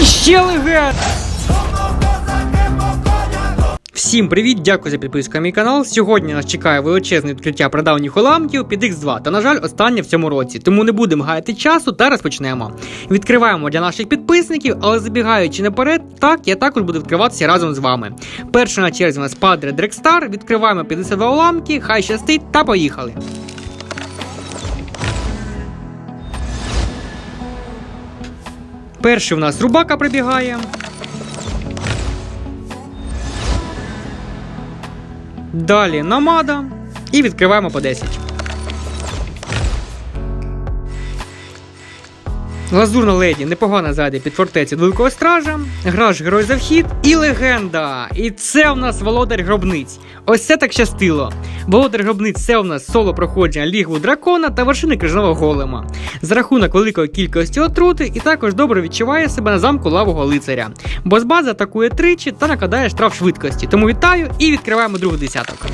І ще легенда! Всім привіт, дякую за підписку на мій канал. Сьогодні нас чекає величезне відкриття прадавніх уламків під X2 та, на жаль, останнє в цьому році. Тому не будемо гаяти часу та розпочнемо. Відкриваємо для наших підписників, але забігаючи наперед, так я також буду відкриватися разом з вами. Перша на черзі у нас Падре Дрекстар. Відкриваємо 52 уламки, хай щастить та поїхали. Перший у нас рубака прибігає. Далі намада. І відкриваємо по 10. Лазурна леді непогано зайде під фортецю Великого Стража, граш герой за вхід і легенда. І це в нас володар гробниць. Ось це так щастило. Володар гробниць це у нас соло проходження лігву дракона та вершини крижного голема. За рахунок великої кількості отрути і також добре відчуває себе на замку лавого лицаря. Бо з бази атакує тричі та накладає штраф швидкості. Тому вітаю і відкриваємо другий десяток.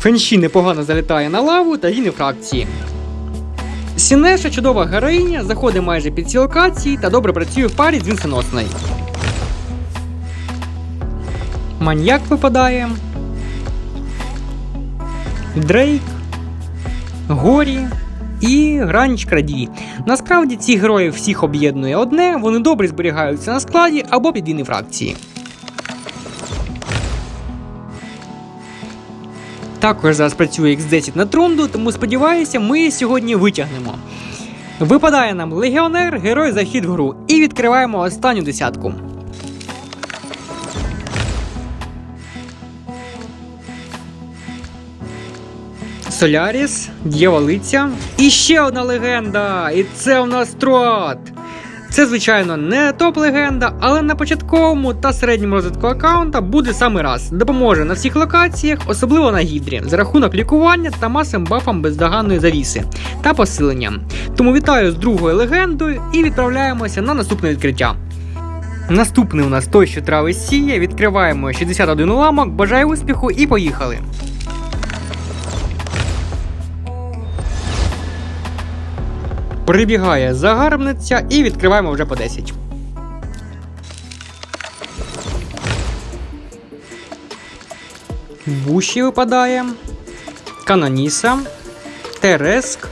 Фенші непогано залітає на лаву та гіне фракції. Сінеша чудова героїня, заходить майже під ці локації та добре працює в парі з Вінсеносною. Маньяк випадає. Дрейк. Горі і Гранч Краді. Насправді ці герої всіх об'єднує одне, вони добре зберігаються на складі або під війни фракції. Також зараз працює X10 на трунду, тому сподіваюся, ми сьогодні витягнемо. Випадає нам легіонер, герой за хід в гру, і відкриваємо останню десятку. Соляріс, Д'яволиця. І ще одна легенда! І це у нас Троат. Це, звичайно, не топ-легенда, але на початковому та середньому розвитку аккаунта буде саме раз. Допоможе на всіх локаціях, особливо на гідрі, за рахунок лікування та масовим бафом бездоганної завіси та посиленням. Тому вітаю з другою легендою і відправляємося на наступне відкриття. Наступний у нас той, що трави сіє. Відкриваємо 61 уламок. Бажаю успіху і поїхали. Прибігає загарбниця і відкриваємо вже по 10. Буші випадає. Каноніса. Тереск.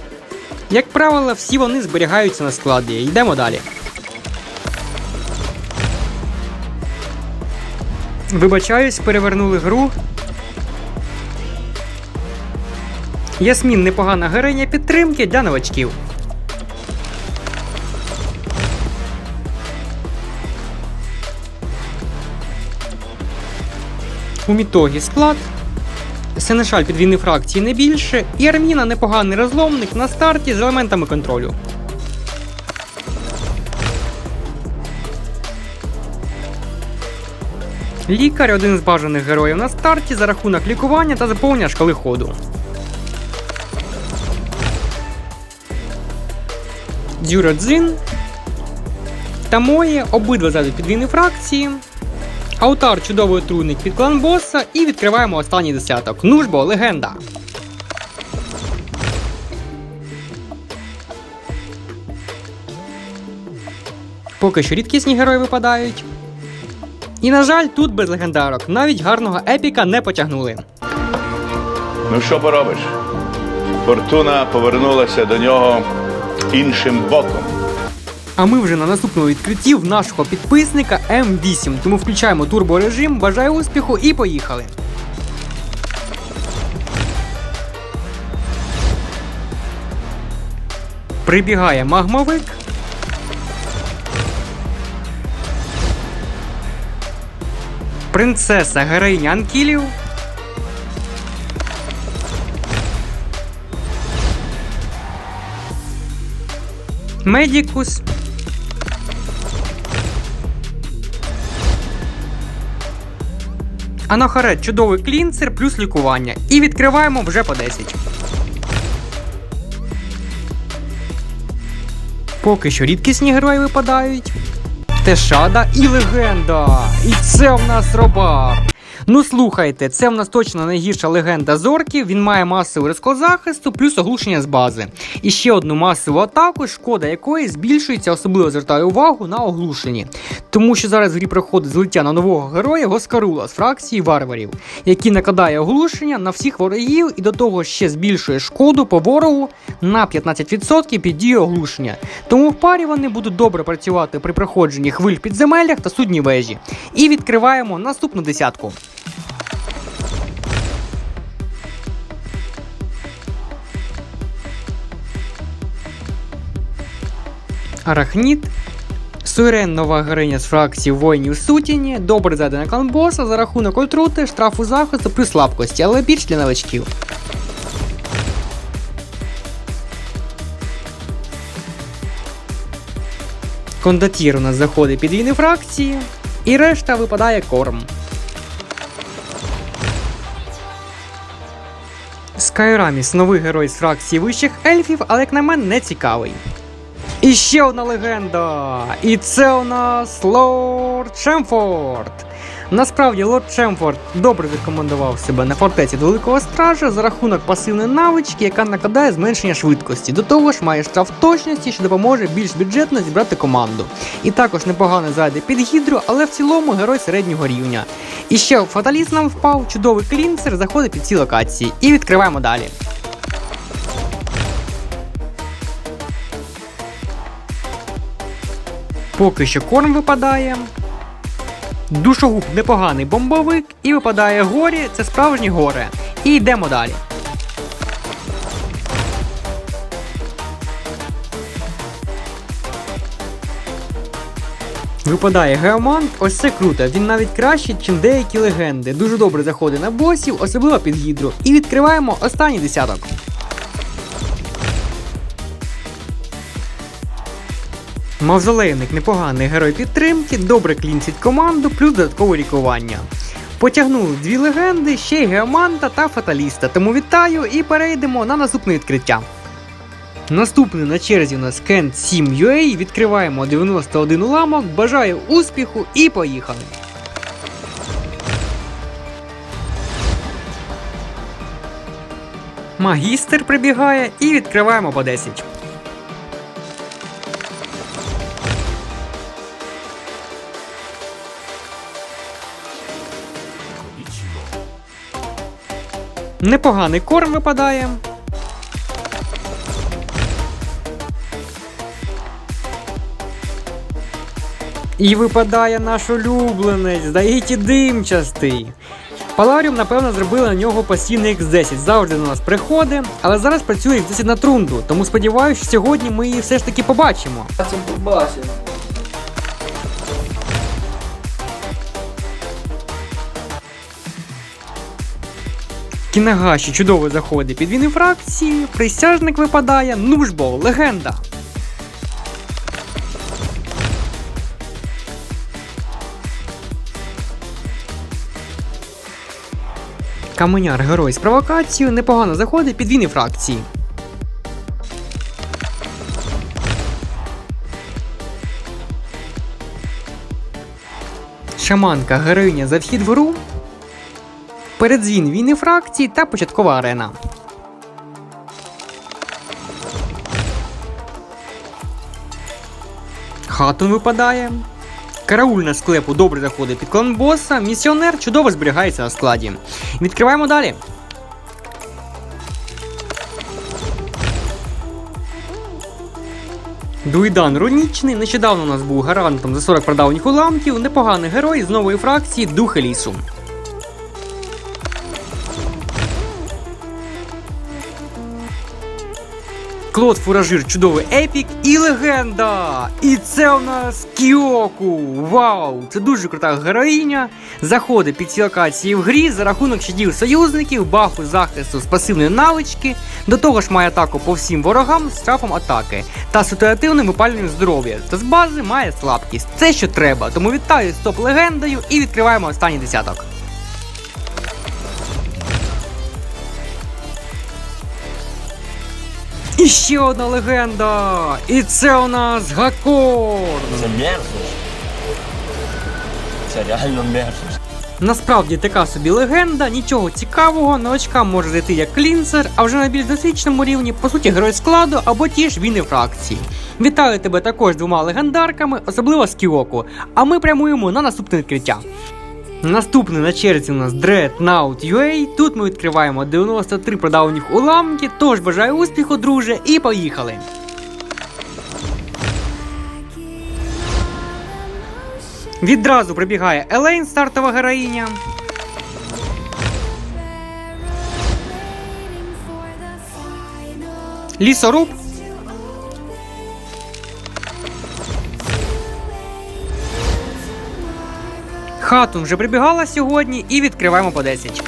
Як правило, всі вони зберігаються на складі. Йдемо далі. Вибачаюсь, перевернули гру. Ясмін непогана героїня підтримки для новачків. У Мітогі склад. Сенешаль підвійни фракції не більше, і Арміна непоганий розломник на старті з елементами контролю. Лікар один з бажаних героїв на старті за рахунок лікування та заповнення шкали ходу. Дзюрадзин та Мої обидва зайдуть під війни фракції. Аутар чудовий трудник під клан боса і відкриваємо останній десяток. Ну ж бо, легенда. Поки що рідкісні герої випадають. І, на жаль, тут без легендарок. Навіть гарного епіка не потягнули. Ну що поробиш? Фортуна повернулася до нього іншим боком. А ми вже на наступному відкритті в нашого підписника М8. Тому включаємо турборежим. Бажаю успіху і поїхали. Прибігає магмовик. Принцеса героїня Анкілів. Медікус. Анахарет чудовий клінцер плюс лікування. І відкриваємо вже по 10. Поки що рідкісні герої випадають. Тешада і легенда. І це в нас робар. Ну слухайте, це в нас точно найгірша легенда зорків. Він має масовий розклад захисту, плюс оглушення з бази. І ще одну масову атаку, шкода якої збільшується, особливо звертаю увагу на оглушенні. Тому що зараз в грі проходить злиття на нового героя Госкарула з фракції варварів, який накладає оглушення на всіх ворогів і до того ще збільшує шкоду по ворогу на 15% під дією оглушення. Тому в парі вони будуть добре працювати при проходженні хвиль в підземеллях та судній вежі. І відкриваємо наступну десятку. Арахніт. Суєрен нова героїня з фракції воїнів Сутіні, добре зайде на клан боса за рахунок отрути, штрафу захисту плюс слабкості, але більш для новачків. Кондотір у нас заходить під війни фракції, і решта випадає корм. Скайраміс новий герой з фракції вищих ельфів, але як на мене не цікавий. І ще одна легенда. І це у нас Лорд Чемфорд. Насправді Лорд Чемфорд добре рекомендував себе на фортеці до Великого Стража за рахунок пасивної навички, яка накладає зменшення швидкості. До того ж має штраф точності, що допоможе більш бюджетно зібрати команду. І також непогано зайде під гідру, але в цілому герой середнього рівня. І ще фаталіст нам впав, чудовий клінсер заходить під ці локації. І відкриваємо далі. Поки що корм випадає. Душогуб непоганий бомбовик і випадає горі, це справжнє горе. І йдемо далі. Випадає геомант, ось це круто. Він навіть краще, ніж деякі легенди. Дуже добре заходить на босів, особливо під гідру. І відкриваємо останній десяток. Мавзолейник непоганий герой підтримки, добре клінцить команду, плюс додаткове лікування. Потягнули дві легенди, ще й геоманта та фаталіста. Тому вітаю і перейдемо на наступне відкриття. Наступний на черзі у нас Kent 7 UA. Відкриваємо 91 уламок. Бажаю успіху і поїхали! Магістр прибігає і відкриваємо по 10. Непоганий корм випадає. І випадає наш улюбленець, здається, димчастий. Паларіум, напевно, зробили на нього постійний X10. Завжди до нас приходить, але зараз працює X10 на трунду. Тому сподіваюся, сьогодні ми її все ж таки побачимо. Я Кінагаші чудово заходить під війни фракції, присяжник випадає, ну ж бо, легенда. Каменяр герой з провокацією непогано заходить під війни фракції. Шаманка героїня за вхід в гру Передзвін війни фракції та початкова арена. Хатун випадає. Караульна склепу добре заходить під клан боса. Місіонер чудово зберігається на складі. Відкриваємо далі. Дуйдан Рунічний нещодавно у нас був гарантом за 40 прадавніх уламків. Непоганий герой з нової фракції Духи лісу. Клод Фуражир чудовий епік і легенда! І це у нас Кіоку! Вау! Це дуже крута героїня. Заходить під ці локації в грі за рахунок щитів союзників, бафу захисту з пасивної навички. До того ж має атаку по всім ворогам з штрафом атаки та ситуативним випалюванням здоров'я. Та з бази має слабкість. Це що треба. Тому вітаю з топ-легендою і відкриваємо останній десяток. І ще одна легенда! І це у нас Гакор! Це мерзость. Це реально мерзость. Насправді така собі легенда, нічого цікавого, новачкам може зайти як клінсер, а вже на більш досвідченому рівні, по суті, герой складу або ті ж війни фракції. Вітаю тебе також двома легендарками, особливо з Кіоку. А ми прямуємо на наступне відкриття. Наступний на черзі у нас Dreadnought UA. Тут ми відкриваємо 93 продаваних уламки. Тож бажаю успіху, друже, і поїхали! Відразу прибігає Елейн, стартова героїня. Лісоруб. Хатун вже прибігала сьогодні і відкриваємо по 10.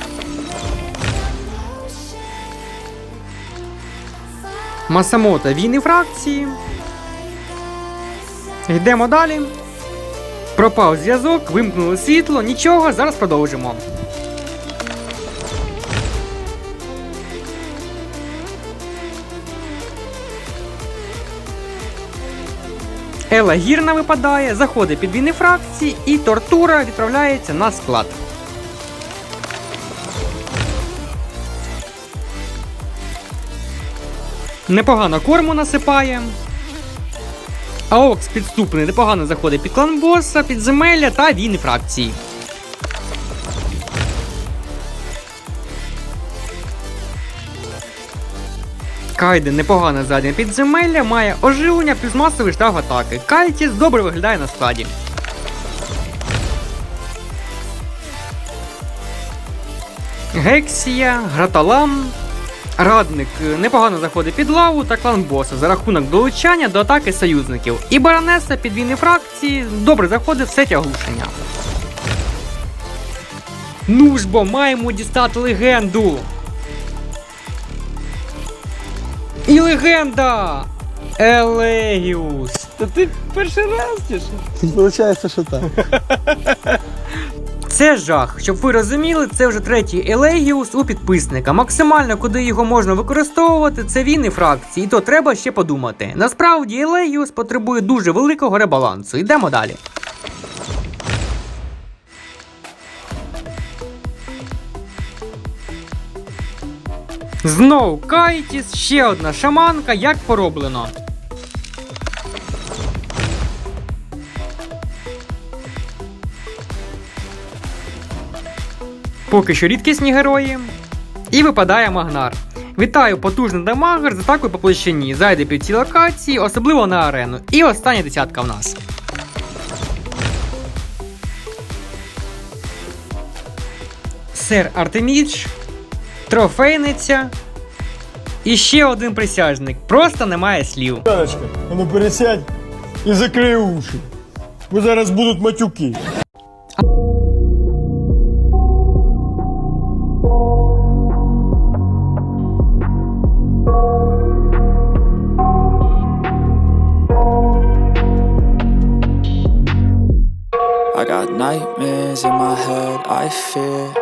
Масамота війни фракції. Йдемо далі. Пропав зв'язок, вимкнули світло, нічого, зараз продовжимо. Ела гірна випадає, заходить під війни фракції і тортура відправляється на склад. Непогано корму насипає. Аокс підступний непогано заходить під клан боса, підземелля та війни фракції. Кайден непогане заднє підземелля, має оживлення плюс масовий штаб атаки. Кайтіс добре виглядає на складі. Гексія, Граталам. Радник е, непогано заходить під лаву та клан боса за рахунок долучання до атаки союзників. І баронеса підвійні фракції добре заходить в сеті оглушення. Ну ж бо маємо дістати легенду. І легенда! Елегіус! Та ти перший раз чи що? Получається, що так. Це жах. Щоб ви розуміли, це вже третій Елегіус у підписника. Максимально, куди його можна використовувати, це війни фракції, і то треба ще подумати. Насправді, Елегіус потребує дуже великого ребалансу. Йдемо далі. Знов Кайтіс, ще одна шаманка, як пороблено. Поки що рідкісні герої. І випадає Магнар. Вітаю потужний дамагер з атакою по площині. Зайде під ці локації, особливо на арену. І остання десятка в нас. Сер Артемідж, трофейниця. І ще один присяжник. Просто немає слів. Яночка, а ну пересядь і закрий уші. Бо зараз будуть матюки. I got nightmares in my head, I fear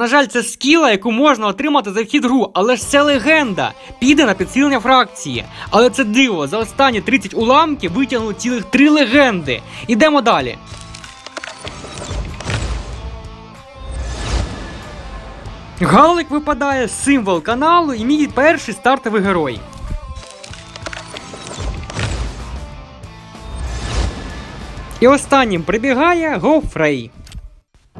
На жаль, це скіла, яку можна отримати за вхід гру, але ж це легенда. Піде на підсилення фракції. Але це диво, за останні 30 уламків витягнули цілих 3 легенди. Ідемо далі. Галик випадає символ каналу і мій перший стартовий герой. І останнім прибігає Гофрей.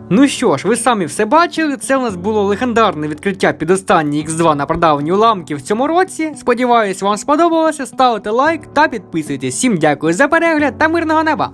Ну що ж, ви самі все бачили. Це у нас було легендарне відкриття під останній X2 на продавні уламки в цьому році. Сподіваюсь, вам сподобалося. Ставте лайк та підписуйтесь. Всім дякую за перегляд та мирного неба!